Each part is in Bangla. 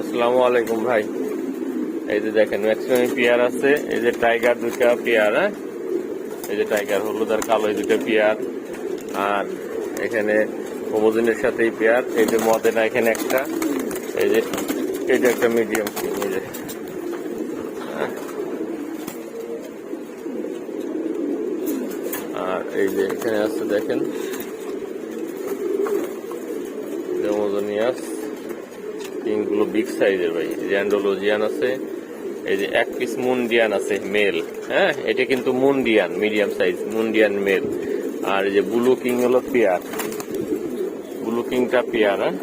আসসালামু আলাইকুম ভাই। এই যে দেখেন ম্যাক্সিমাম পেয়ার আছে। এই যে টাইগার দুটা পেয়ার হ্যাঁ? এই যে টাইগার হলুদ আর কালো এই দুটো পেয়ার। আর এখানে হোমোজেনের সাথে এই পেয়ার, এই যে মদেনা এখানে একটা। এই যে এটা একটা মিডিয়াম এই যে। আর এই যে এখানে আছে দেখেন হোমোজেনিয়াস তিনগুলো বিগ সাইজের ভাই। অ্যান্ডোলজিয়ান আছে, এই যে এক পিস মুন্ডিয়ান আছে মেল হ্যাঁ? এটা কিন্তু মুন্ডিয়ান মিডিয়াম সাইজ মুন্ডিয়ান মেল আর এই যে ব্লু কিং হলো পেয়ার ব্লু কিংটা পেয়ার হ্যাঁ?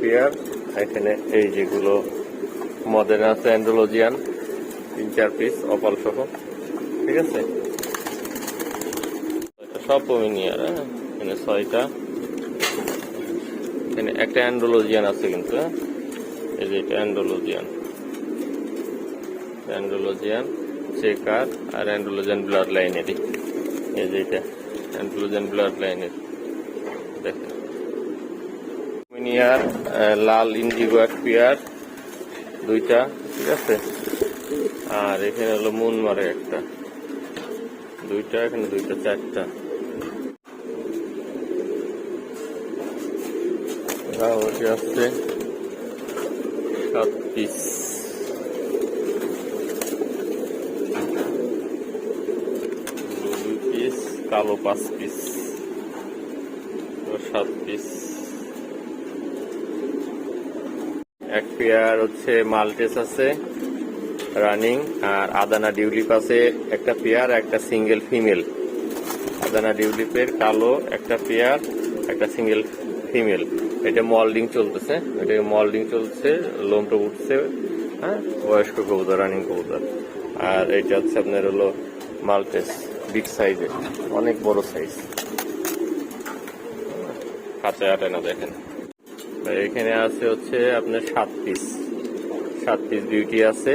পেয়ার এখানে এই যেগুলো মডার্ন আছে, অ্যান্ডোলজিয়ান, তিন চার পিস অপাল সহ। ঠিক আছে? সব পমিনিয়ার হ্যাঁ? এখানে ছয়টা। একটা অ্যান্ডোলজিয়ান আছে কিন্তু হ্যাঁ? এই যে এটা অ্যান্ডোলজিয়ান অ্যান্ডোলজিয়ান চেকার আর অ্যান্ডোলজিয়ান ব্লাড লাইনেরই। এই যে এটা অ্যান্ডোলজিয়ান ব্লাড লাইনের। দেখেন। মিনিয়ার লাল ইন্ডিগো এক পেয়ার, দুইটা, ঠিক আছে? আর এখানে হলো মুন মারে একটা। দুইটা, এখানে দুইটা, চারটা। ওটি আসছে সাত পিস পিস কালো পাঁচ পিস সাত পিস এক পেয়ার হচ্ছে মাল্টেস আছে রানিং আর আদানা ডিউলিপ আছে, একটা পেয়ার একটা সিঙ্গেল ফিমেল আদানা ডিউলিপের কালো একটা পেয়ার একটা সিঙ্গেল ফিমেল এটা মল্ডিং চলতেছে, এটা মল্ডিং চলছে, লোমটা উঠছে হ্যাঁ বয়স্ক কবুতর, রানিং কবুতর। আর এটা হচ্ছে আপনার হলো মাল্টেস বিগ সাইজের, অনেক বড় সাইজ। কাঁচা আটে না, দেখেন। এখানে আছে হচ্ছে আপনার সাত পিস। সাত পিস বিউটি আছে।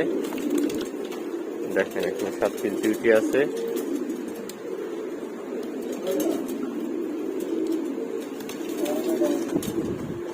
দেখেন এখানে সাত পিস বিউটি আছে। 何?